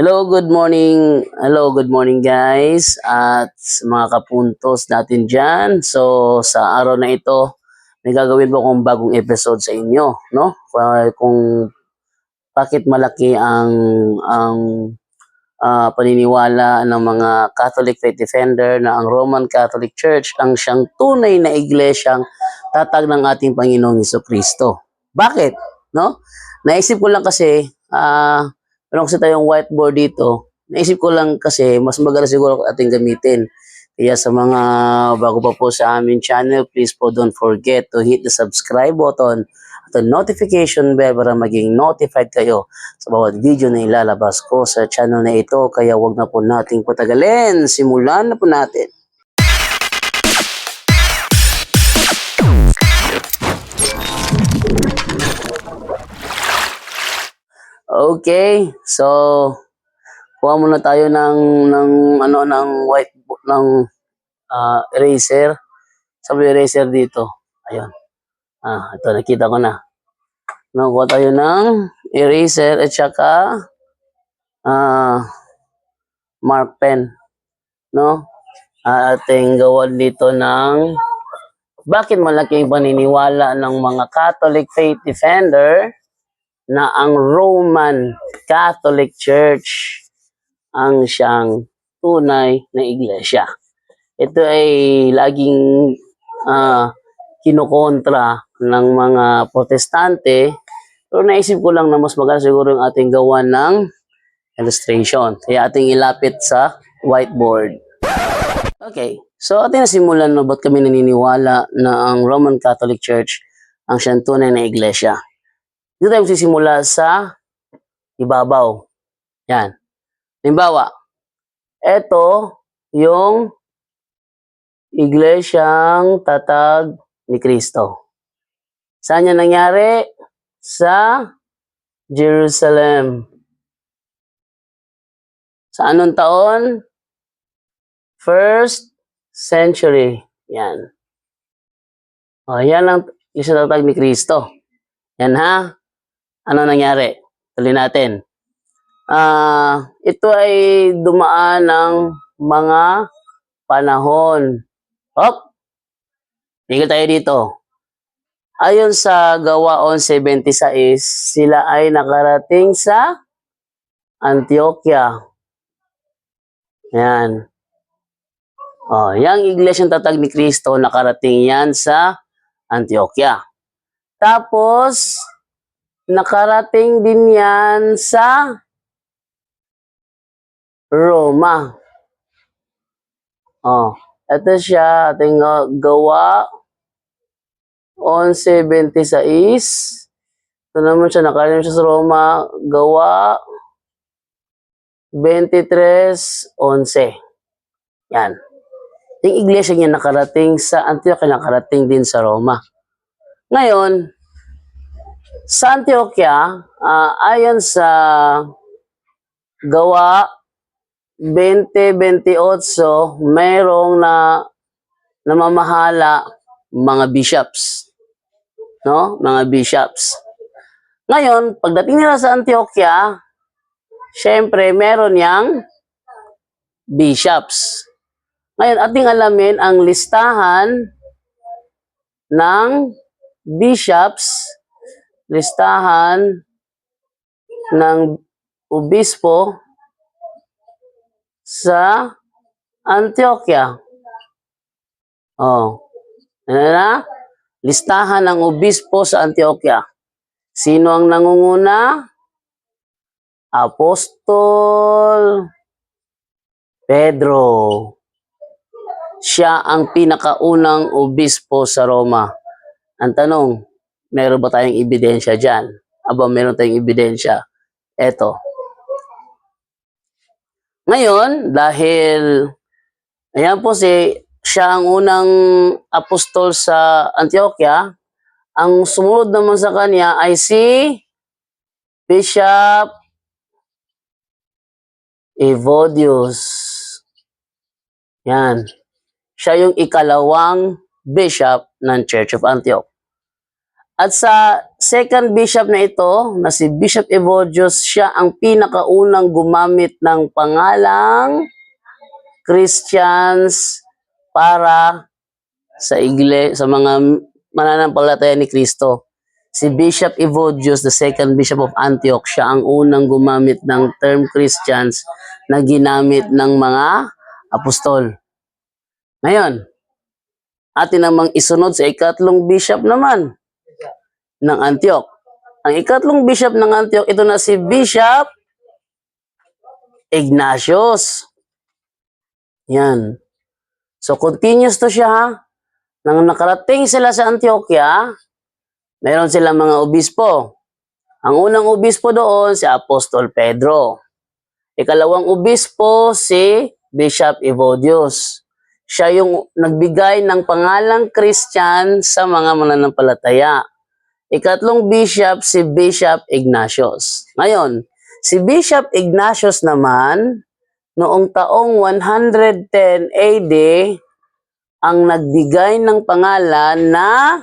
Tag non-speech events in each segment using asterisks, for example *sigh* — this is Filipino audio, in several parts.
Hello, good morning. Hello, good morning guys. At mga kapuntos natin dyan. So, sa araw na ito, may gagawin po akong bagong episode sa inyo. No? Uh, Kung bakit malaki ang ang ah, paniniwala ng mga Catholic Faith Defender na ang Roman Catholic Church ang siyang tunay na iglesyang tatag ng ating Panginoong Heso Kristo. Bakit? No? Naisip ko lang kasi, ah, meron kasi tayong whiteboard dito. Naisip ko lang kasi, mas maganda siguro ating gamitin. Kaya sa mga bago pa po sa aming channel, please po don't forget to hit the subscribe button at the notification bell para maging notified kayo sa bawat video na ilalabas ko sa channel na ito. Kaya wag na po nating patagalin. Simulan na po natin. Okay, so kuha muna tayo ng ng ano ng white ng ah, eraser. Sabi eraser dito. Ayun. Ah, ito nakita ko na. No, kuha tayo ng eraser at saka ah mark pen. No? Ah, ating gawan dito ng bakit malaki ang paniniwala ng mga Catholic faith defender na ang Roman Catholic Church ang siyang tunay na iglesia. Ito ay laging ah, kinukontra ng mga protestante pero naisip ko lang na mas maganda siguro yung ating gawa ng illustration. Kaya ating ilapit sa whiteboard. Okay, so ating nasimulan na ba't kami naniniwala na ang Roman Catholic Church ang siyang tunay na iglesia. Dito tayo magsisimula sa ibabaw. Yan. Halimbawa, ito yung iglesyang tatag ni Kristo. Saan yan nangyari? Sa Jerusalem. Sa anong taon? First century. Yan. O, yan ang isa tatag ni Kristo. Yan ha. Ano nangyari? Tuloy natin. Ah, ito ay dumaan ng mga panahon. Hop! Tigil tayo dito. Ayon sa Gawa 11.76, sila ay nakarating sa Antioquia. Yan. Oh, yung iglesyang tatag ni Kristo nakarating yan sa Antioquia. Tapos, nakarating din yan sa Roma. Oh, ito siya, ating uh, gawa 11.76. Ito naman siya, nakarating siya sa Roma, gawa 23.11. Yan. Yung iglesia niya nakarating sa Antioquia, nakarating din sa Roma. Ngayon, sa Antioquia, ah, ayon sa gawa 2028, mayroong na namamahala mga bishops. No? Mga bishops. Ngayon, pagdating nila sa Antioquia, syempre, meron yang bishops. Ngayon, ating alamin ang listahan ng bishops, listahan ng obispo sa Antioquia. Oh. Ano na? Listahan ng obispo sa Antioquia. Sino ang nangunguna? Apostol Pedro. Siya ang pinakaunang obispo sa Roma. Ang tanong, meron ba tayong ebidensya dyan? Aba, meron tayong ebidensya. Eto. Ngayon, dahil ayan po si siya ang unang apostol sa Antioquia, ang sumunod naman sa kanya ay si Bishop Evodius. Yan. Siya yung ikalawang bishop ng Church of Antioch. At sa second bishop na ito, na si Bishop Evodius, siya ang pinakaunang gumamit ng pangalang Christians para sa igle sa mga mananampalataya ni Kristo. Si Bishop Evodius, the second bishop of Antioch, siya ang unang gumamit ng term Christians na ginamit ng mga apostol. Ngayon, atin namang isunod sa ikatlong bishop naman ng Antioch. Ang ikatlong bishop ng Antioch, ito na si Bishop Ignatius. Yan. So, continuous to siya ha. Nang nakarating sila sa Antioquia, meron silang mga obispo. Ang unang obispo doon, si Apostol Pedro. Ikalawang obispo, si Bishop Evodius. Siya yung nagbigay ng pangalang Christian sa mga mananampalataya. Ikatlong bishop, si Bishop Ignatius. Ngayon, si Bishop Ignatius naman, noong taong 110 AD, ang nagbigay ng pangalan na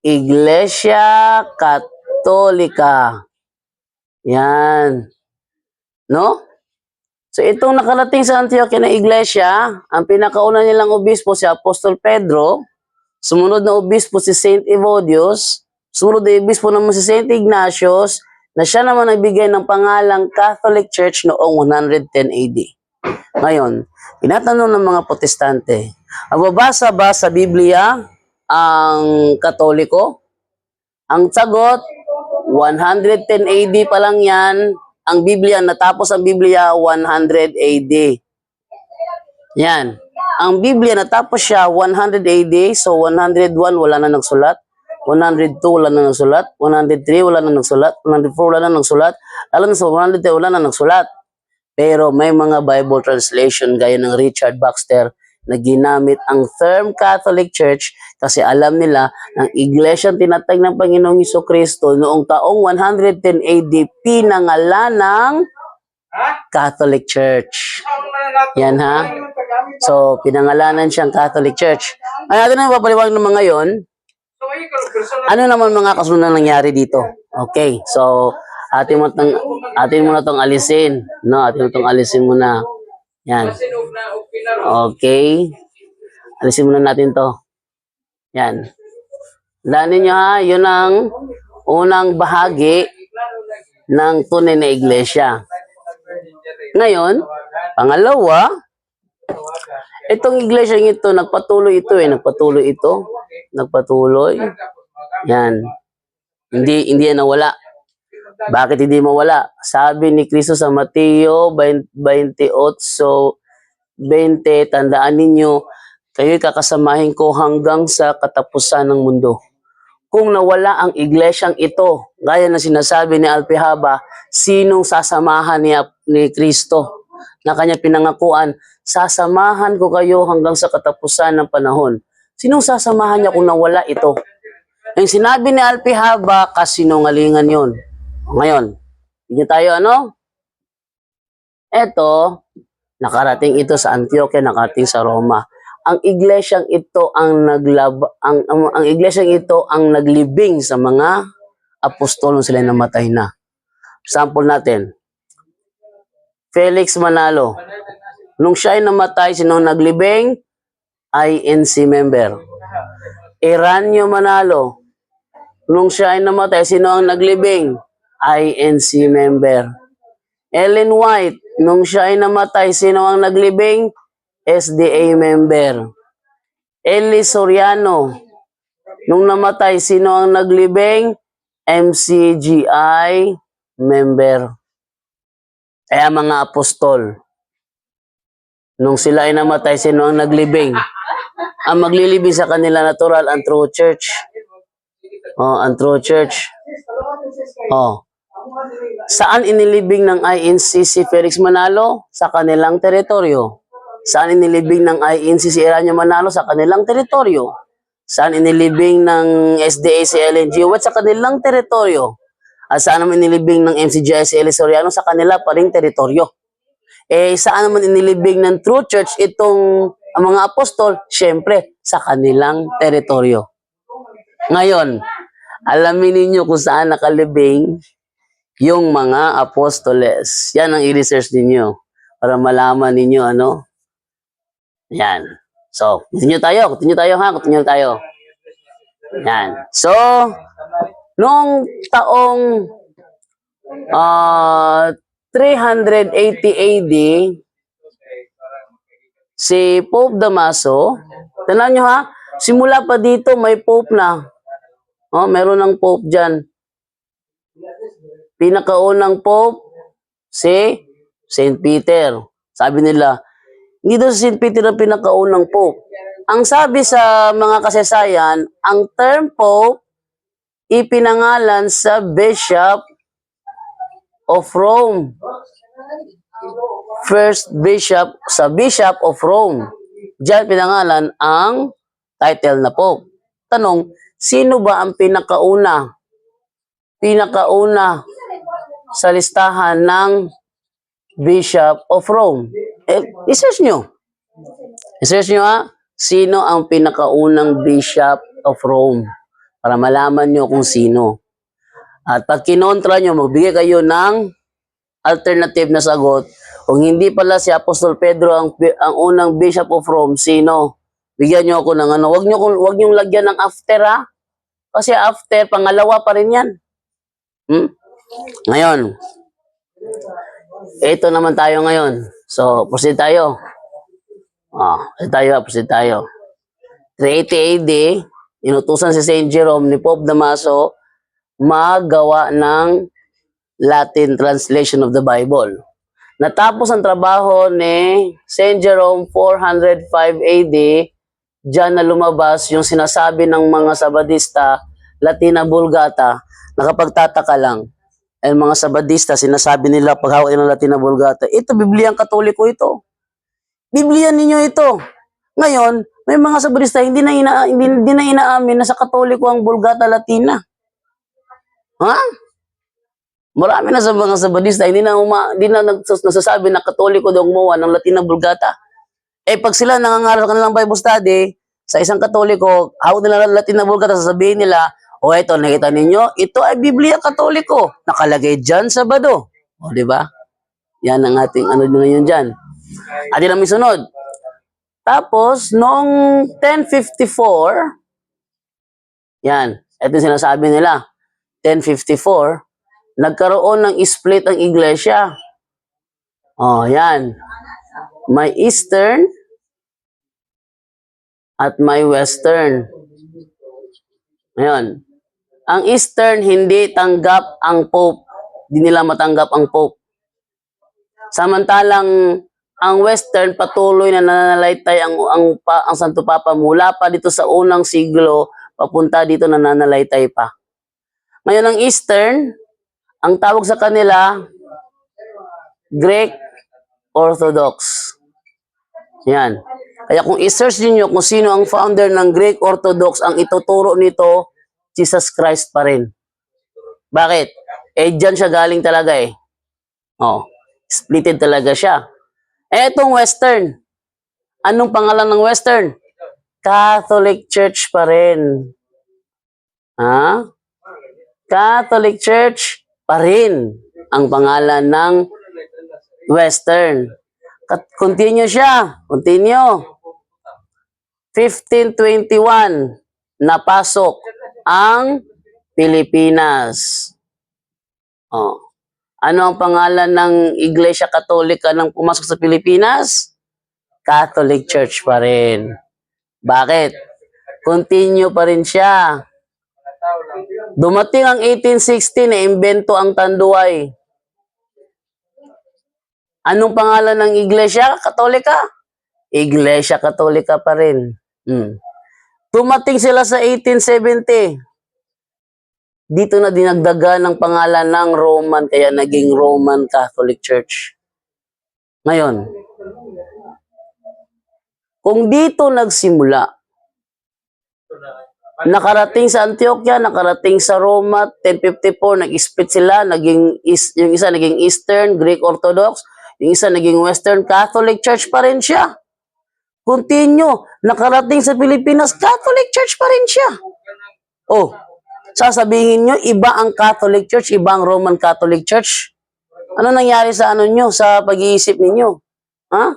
Iglesia Katolika. Yan. No? So itong nakarating sa Antioquia na iglesia, ang pinakauna nilang obispo si Apostol Pedro, sumunod na obispo si Saint Evodius, sumunod na obispo naman si Saint Ignatius, na siya naman nagbigay ng pangalang Catholic Church noong 110 AD. Ngayon, tinatanong ng mga protestante, mababasa ba sa Biblia ang Katoliko? Ang sagot, 110 AD pa lang yan. Ang Biblia, natapos ang Biblia 100 AD. Yan. Ang Biblia natapos siya 100 AD, so 101 wala na nagsulat. 102 wala na nagsulat, 103 wala na nagsulat, 104 wala na nagsulat, na sa 110 wala na nagsulat. Pero may mga Bible translation gaya ng Richard Baxter na ginamit ang term Catholic Church kasi alam nila ang iglesia ang tinatag ng Panginoong Hesus Kristo noong taong 110 AD pinangalan ng Catholic Church. Yan ha. So, pinangalanan siyang Catholic Church. Ay, natin na papaliwanag ng mga yon. Ano naman mga kasunod na nangyari dito? Okay, so atin mo tong atin mo na tong alisin, no? Atin mo tong alisin muna. Yan. Okay. Alisin muna natin to. Yan. Tandaan niyo ha, yun ang unang bahagi ng tunay na iglesia. Ngayon, pangalawa, itong iglesia ito, nagpatuloy ito eh, nagpatuloy ito. Nagpatuloy. Yan. Hindi hindi yan nawala. Bakit hindi mawala? Sabi ni Kristo sa Mateo 28, 20, tandaan ninyo, kayo'y kakasamahin ko hanggang sa katapusan ng mundo. Kung nawala ang iglesyang ito, gaya na sinasabi ni Alpihaba, sinong sasamahan ni, ni Kristo na kanya pinangakuan, sasamahan ko kayo hanggang sa katapusan ng panahon. Sinong sasamahan niya kung nawala ito? Yung sinabi ni Alpihaba, kasinungalingan yon. Ngayon, hindi tayo ano? Eto, nakarating ito sa Antioquia, nakarating sa Roma. Ang iglesyang ito ang naglab ang, ang, ang iglesyang ito ang naglibing sa mga apostol nung sila namatay na. Sample natin. Felix Manalo. Nung siya ay namatay, sino naglibing? INC member. Eranio Manalo. Nung siya ay namatay, sino ang naglibing? INC member. Ellen White, nung siya ay namatay, sino ang naglibing? SDA member. Eli Soriano, nung namatay, sino ang naglibing? MCGI member. Kaya mga apostol, nung sila ay namatay, sino ang naglibing? Ang maglilibing sa kanila natural, ang true church. Oh, ang true church. Oh. Saan inilibing ng INC si Felix Manalo? Sa kanilang teritoryo. Saan inilibing ng INC si Eranio Manalo? Sa kanilang teritoryo. Saan inilibing ng SDA si LNG White? Sa kanilang teritoryo. At saan naman inilibing ng MCGI si Eli Soriano? Sa kanila pa ring teritoryo. Eh, saan naman inilibing ng True Church itong ang mga apostol? Siyempre, sa kanilang teritoryo. Ngayon, alamin ninyo kung saan nakalibing yung mga apostoles. Yan ang i-research ninyo para malaman ninyo ano. Yan. So, continue tayo, continue tayo ha, continue tayo. Yan. So, noong taong ah 380 AD, si Pope Damaso, tanan nyo ha, simula pa dito may Pope na. Oh, meron ng Pope dyan. Pinakaunang Pope, si St. Peter. Sabi nila, hindi daw si St. Peter ang pinakaunang Pope. Ang sabi sa mga kasasayan, ang term Pope ipinangalan sa Bishop of Rome. First Bishop sa Bishop of Rome. Diyan pinangalan ang title na Pope. Tanong, sino ba ang pinakauna? Pinakauna sa listahan ng Bishop of Rome. Eh, isearch nyo. Isearch nyo ha, sino ang pinakaunang Bishop of Rome para malaman nyo kung sino. At pag kinontra nyo, magbigay kayo ng alternative na sagot. Kung hindi pala si Apostol Pedro ang, ang unang Bishop of Rome, sino? Bigyan nyo ako ng ano. Huwag nyo, huwag nyo lagyan ng after ha. Kasi after, pangalawa pa rin yan. Hmm? Ngayon, ito naman tayo ngayon. So, proceed tayo. Ah, proceed tayo, proceed tayo. 380 AD, inutusan si Saint Jerome ni Pope Damaso magawa ng Latin translation of the Bible. Natapos ang trabaho ni Saint Jerome 405 AD, diyan na lumabas yung sinasabi ng mga Sabadista, Latina Vulgata, nakapagtataka lang. ang mga Sabadista, sinasabi nila pag hawak ng Latina Vulgata, ito, Bibliang Katoliko ito. Biblia ninyo ito. Ngayon, may mga Sabadista hindi na, ina, hindi, hindi na inaamin na sa Katoliko ang Vulgata Latina. Ha? Marami na sa mga Sabadista, hindi na, uma, hindi na nagsas- nasasabi na Katoliko daw gumawa ng Latina Vulgata. Eh, pag sila nangangaral sa kanilang Bible study, sa isang Katoliko, hawak nila ng Latina Vulgata, sasabihin nila, o ito, nakita ninyo, ito ay Biblia Katoliko. Nakalagay dyan sa bado. O, di ba? Yan ang ating ano ngayon dyan. At yun ang may sunod. Tapos, noong 1054, yan, ito yung sinasabi nila, 1054, nagkaroon ng split ang iglesia. Oh, yan. May Eastern at may Western. Ngayon, ang Eastern hindi tanggap ang Pope. Hindi nila matanggap ang Pope. Samantalang ang Western patuloy na nananalaytay ang ang pa, ang Santo Papa mula pa dito sa unang siglo papunta dito nananalaytay pa. Ngayon ang Eastern, ang tawag sa kanila Greek Orthodox. Yan. Kaya kung i-search niyo kung sino ang founder ng Greek Orthodox, ang ituturo nito, Jesus Christ pa rin. Bakit? Eh, dyan siya galing talaga eh. Oh, splitted talaga siya. Eh, itong Western. Anong pangalan ng Western? Catholic Church pa rin. Ha? Catholic Church pa rin ang pangalan ng Western. Continue siya. Continue. 1521, napasok ang Pilipinas. Oh. Ano ang pangalan ng Iglesia Katolika nang pumasok sa Pilipinas? Catholic Church pa rin. Bakit? Continue pa rin siya. Dumating ang 1860 na imbento ang Tanduay. Anong pangalan ng Iglesia Katolika? Iglesia Katolika pa rin. Hmm. Dumating sila sa 1870. Dito na dinagdagan ng pangalan ng Roman, kaya naging Roman Catholic Church. Ngayon, kung dito nagsimula, nakarating sa Antioquia, nakarating sa Roma, 1054, nag-split sila, naging, yung isa naging Eastern, Greek Orthodox, yung isa naging Western Catholic Church pa rin siya. Continue, nakarating sa Pilipinas, Catholic Church pa rin siya. Oh, sasabihin nyo, iba ang Catholic Church, iba ang Roman Catholic Church. Ano nangyari sa ano nyo, sa pag-iisip ninyo? Ha?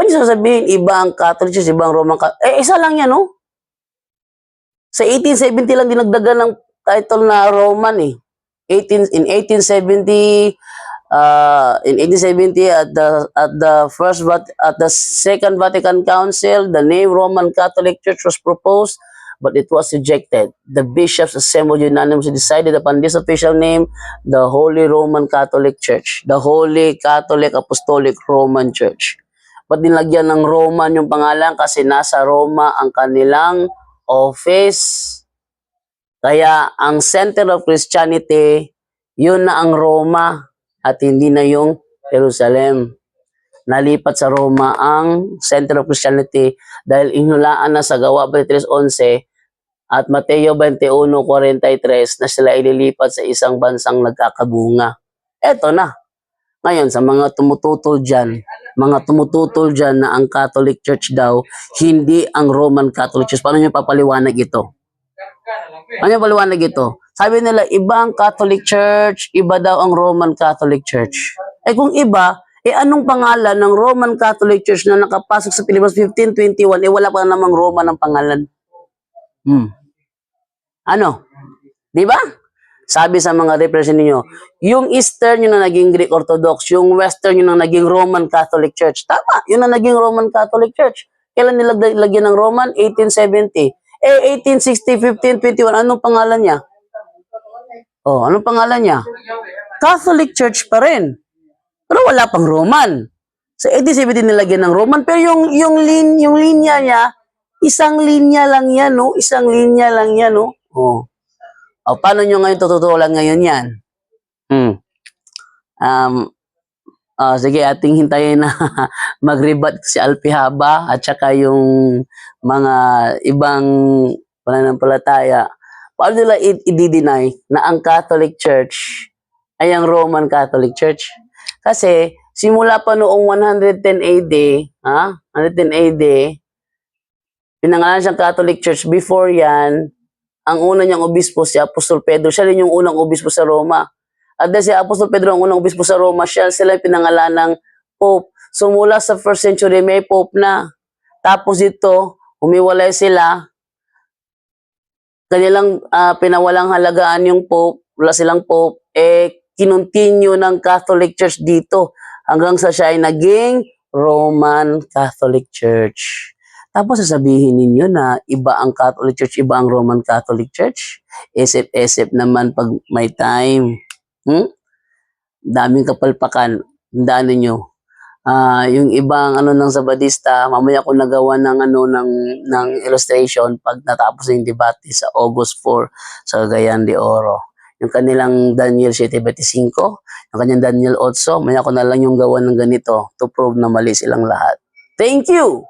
Nyo sasabihin, iba ang Catholic Church, iba ang Roman Catholic? Eh, isa lang yan, no? Sa 1870 lang dinagdagan ng title na Roman, eh. 18, in 1870, uh, in 1870 at the at the first at the second Vatican Council, the name Roman Catholic Church was proposed, but it was rejected. The bishops assembled unanimously decided upon this official name, the Holy Roman Catholic Church, the Holy Catholic Apostolic Roman Church. Ba't nilagyan ng Roman yung pangalan? Kasi nasa Roma ang kanilang office. Kaya ang center of Christianity, yun na ang Roma at hindi na yung Jerusalem. Nalipat sa Roma ang center of Christianity dahil inulaan na sa gawa 23.11 at Mateo 21.43 na sila ililipat sa isang bansang nagkakabunga. Eto na. Ngayon, sa mga tumututol dyan, mga tumututol dyan na ang Catholic Church daw, hindi ang Roman Catholic Church. Paano nyo papaliwanag ito? Ano yung paliwanag ito? Sabi nila, iba ang Catholic Church, iba daw ang Roman Catholic Church. Eh kung iba, eh anong pangalan ng Roman Catholic Church na nakapasok sa Pilipinas 1521, eh wala pa namang Roman ang pangalan. Hmm. Ano? Di ba? Sabi sa mga represent ninyo, yung Eastern yun na naging Greek Orthodox, yung Western yun na naging Roman Catholic Church. Tama, yun na naging Roman Catholic Church. Kailan nila lagyan ng Roman? 1870. Eh, 1860, 1521, anong pangalan niya? Oh, anong pangalan niya? Catholic Church pa rin. Pero wala pang Roman. Sa 1870 nilagyan ng Roman, pero yung yung lin yung linya niya, isang linya lang yan, no? Isang linya lang yan, no? Oh. O, paano nyo ngayon tututulan ngayon yan? Hmm. Um, ah, sige, ating hintayin na *laughs* mag-rebut si Alpihaba at saka yung mga ibang pananampalataya. Paano nila i-deny na ang Catholic Church ay ang Roman Catholic Church? Kasi simula pa noong 110 AD, ha? 110 AD, pinangalan siyang Catholic Church. Before yan, ang una niyang obispo si Apostol Pedro. Siya rin yung unang obispo sa Roma. At dahil si Apostol Pedro ang unang obispo sa Roma, siya sila pinangalan ng Pope. So mula sa first century, may Pope na. Tapos ito, humiwalay sila. Kanilang ah, pinawalang halagaan yung Pope, wala silang Pope, eh, kinontinue ng Catholic Church dito hanggang sa siya ay naging Roman Catholic Church. Tapos sasabihin ninyo na iba ang Catholic Church, iba ang Roman Catholic Church. Isip-isip naman pag may time. Hmm? Daming kapalpakan. Tandaan ninyo. Ah, yung ibang ano ng Sabadista, mamaya ko nagawa ng ano ng ng illustration pag natapos na yung debate sa August 4 sa Cagayan de Oro. Yung kanilang Daniel 7.25, yung kanyang Daniel 8, maya ko na lang yung gawa ng ganito to prove na mali silang lahat. Thank you!